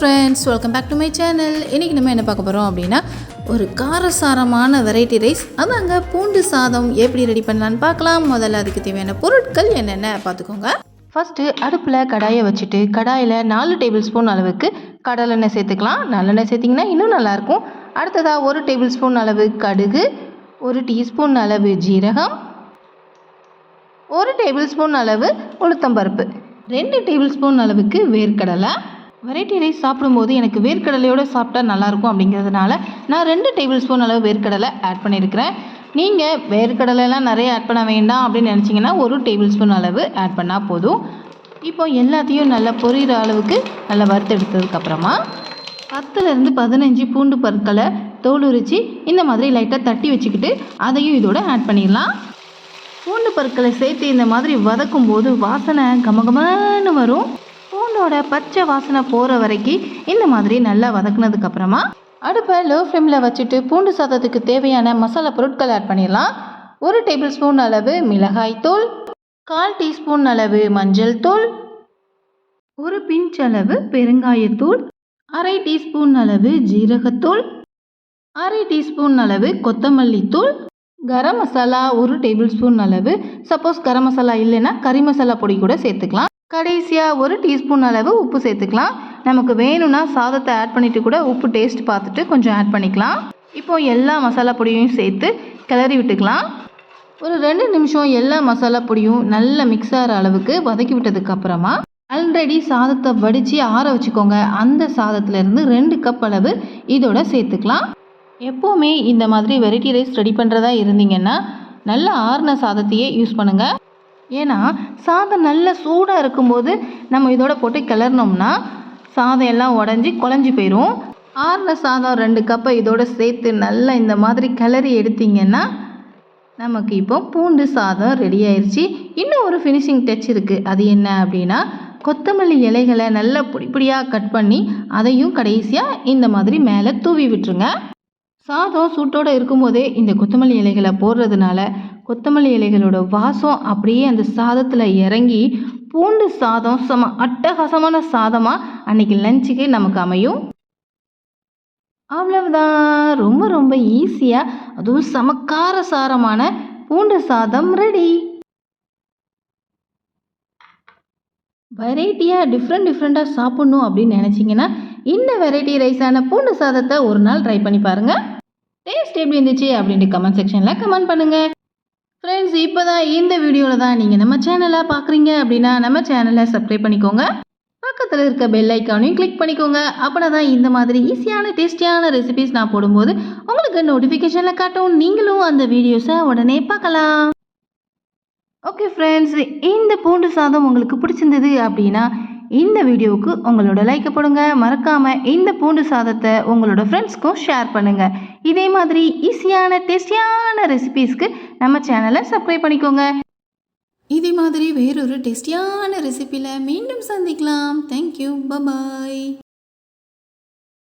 Friends welcome back to my channel இன்றைக்கி நம்ம என்ன பார்க்க போகிறோம் அப்படின்னா ஒரு காரசாரமான வெரைட்டி ரைஸ் அதாங்க பூண்டு சாதம் எப்படி ரெடி பண்ணலான்னு பார்க்கலாம். முதல்ல அதுக்கு தேவையான பொருட்கள் என்னென்ன பார்த்துக்கோங்க. ஃபஸ்ட்டு அடுப்பில் கடாயை வச்சுட்டு கடாயில் நாலு டேபிள் ஸ்பூன் அளவுக்கு கடலெண்ணெய் சேர்த்துக்கலாம். நல்லெண்ணெய் சேர்த்திங்கன்னா இன்னும் நல்லாயிருக்கும். அடுத்ததாக ஒரு டேபிள் ஸ்பூன் அளவு கடுகு ஒரு டீஸ்பூன் அளவு ஜீரகம் ஒரு டேபிள் ஸ்பூன் அளவு உளுத்தம்பருப்பு ரெண்டு டேபிள் ஸ்பூன் அளவுக்கு வேர்க்கடலை வெரைட்டி ரைஸ் சாப்பிடும்போது எனக்கு வேர்க்கடலையோடு சாப்பிட்டா நல்லாயிருக்கும் அப்படிங்கிறதுனால நான் ரெண்டு டேபிள் ஸ்பூன் அளவு வேர்க்கடலை ஆட் பண்ணியிருக்கிறேன் நீங்கள் வேர்க்கடலைலாம் நிறைய ஆட் பண்ண வேண்டாம் அப்படின்னு நினச்சிங்கன்னா ஒரு டேபிள் ஸ்பூன் அளவு ஆட் பண்ணால் போதும். இப்போ எல்லாத்தையும் நல்லா பொரியிற அளவுக்கு நல்லா வறுத்தெடுத்ததுக்கப்புறமா பத்துலேருந்து பதினஞ்சு பூண்டு பற்களை தோல் உரித்து இந்த மாதிரி லைட்டாக தட்டி வச்சுக்கிட்டு அதையும் இதோட ஆட் பண்ணிடலாம். பூண்டு பற்களை சேர்த்து இந்த மாதிரி வதக்கும் போது வாசனை கமகமன்னு வரும். சிக்கனோட பச்சை வாசனை போகிற வரைக்கும் இந்த மாதிரி நல்லா வதக்குனதுக்கப்புறமா அடுப்பை லோ ஃப்ளேமில் வச்சுட்டு பூண்டு சாதத்துக்கு தேவையான மசாலா பொருட்கள் ஆட் பண்ணிடலாம். ஒரு டேபிள் ஸ்பூன் அளவு மிளகாய் தூள் கால் டீஸ்பூன் அளவு மஞ்சள் தூள் ஒரு பிஞ்ச் அளவு பெருங்காயத்தூள் அரை டீஸ்பூன் அளவு ஜீரகத்தூள் அரை டீஸ்பூன் அளவு கொத்தமல்லி தூள். கரம் மசாலா ஒரு டேபிள் ஸ்பூன் அளவு. சப்போஸ் கரம் மசாலா இல்லைன்னா கறி மசாலா பொடி கூட சேர்த்துக்கலாம். கடைசியாக ஒரு டீஸ்பூன் அளவு உப்பு சேர்த்துக்கலாம். நமக்கு வேணும்னா சாதத்தை ஆட் பண்ணிவிட்டு கூட உப்பு டேஸ்ட் பார்த்துட்டு கொஞ்சம் ஆட் பண்ணிக்கலாம். இப்போ எல்லா மசாலா பொடியும் சேர்த்து கிளறி விட்டுக்கலாம். ஒரு ரெண்டு நிமிஷம் எல்லா மசாலா பொடியும் நல்லா மிக்ஸ் ஆகிற அளவுக்கு வதக்கி விட்டதுக்கப்புறமா ஆல்ரெடி சாதத்தை வடித்து ஆற வச்சுக்கோங்க. அந்த சாதத்துலேருந்து ரெண்டு கப் அளவு இதோட சேர்த்துக்கலாம். எப்போவுமே இந்த மாதிரி வெரைட்டி ரைஸ் ரெடி பண்ணுறதா இருந்தீங்கன்னா நல்ல ஆறுன சாதத்தையே யூஸ் பண்ணுங்கள் ஏன்னா சாதம் நல்ல சூடாக இருக்கும்போது நம்ம இதோட போட்டு கிளறினோம்னா சாதம் எல்லாம் உடஞ்சி குழஞ்சி போயிடும் ஆறுன சாதம் ரெண்டு கப்பை இதோட சேர்த்து நல்லா இந்த மாதிரி கிளறி எடுத்திங்கன்னா நமக்கு இப்போ பூண்டு சாதம் ரெடி ஆயிடுச்சு இன்னும் ஒரு ஃபினிஷிங் டச் இருக்குது அது என்ன அப்படின்னா கொத்தமல்லி இலைகளை நல்லா பொடி பொடியாக கட் பண்ணி அதையும் கடைசியாக இந்த மாதிரி மேலே தூவி விட்டுருங்க. சாதம் சூட்டோடு இருக்கும்போதே இந்த கொத்தமல்லி இலைகளை போடுறதுனால கொத்தமல்லி இலைகளோட வாசம் அப்படியே அந்த சாதத்தில் இறங்கி பூண்டு சாதம் செம அட்டகாசமான சாதமாக அன்னைக்கு லஞ்சுக்கு நமக்கு அமையும். அவ்வளவுதான். ரொம்ப ரொம்ப ஈஸியாக அதுவும் சமக்கார சாரமான பூண்டு சாதம் ரெடி. வெரைட்டியாக டிஃப்ரெண்ட் டிஃப்ரெண்ட்டாக சாப்பிட்ணும் அப்படின்னு நினச்சிங்கன்னா இந்த வெரைட்டி ரைஸான பூண்டு சாதத்தை ஒரு நாள் ட்ரை பண்ணி பாருங்கள் டேஸ்ட் எப்படி இருந்துச்சு அப்படின்ட்டு கமெண்ட் செக்ஷனில் கமெண்ட் பண்ணுங்கள் ஃப்ரெண்ட்ஸ் இப்போ தான் இந்த வீடியோவில் தான் நீங்கள் நம்ம சேனலை பார்க்குறீங்க அப்படின்னா நம்ம சேனலை சப்ஸ்கிரைப் பண்ணிக்கோங்க. பக்கத்தில் இருக்க பெல் ஐக்கானையும் கிளிக் பண்ணிக்கோங்க. அப்படின்னா தான் இந்த மாதிரி ஈஸியான டேஸ்டியான ரெசிபிஸ் நான் போடும்போது உங்களுக்கு நோட்டிஃபிகேஷனில் காட்டும். நீங்களும் அந்த வீடியோஸை உடனே பார்க்கலாம். ஓகே ஃப்ரெண்ட்ஸ் இந்த பூண்டு சாதம் உங்களுக்கு பிடிச்சிருந்தது அப்படின்னா இந்த வீடியோவுக்கு உங்களோட லைக்கை போடுங்க. மறக்காமல் இந்த பூண்டு சாதத்தை உங்களோட ஃப்ரெண்ட்ஸ்க்கும் ஷேர் பண்ணுங்கள் இதே மாதிரி ஈஸியான டேஸ்டியான ரெசிபீஸ்க்கு நம்ம சேனலை சப்ஸ்கிரைப் பண்ணிக்கோங்க. இதே மாதிரி வேறொரு டேஸ்டியான ரெசிபியில் மீண்டும் சந்திக்கலாம். Thank you bye bye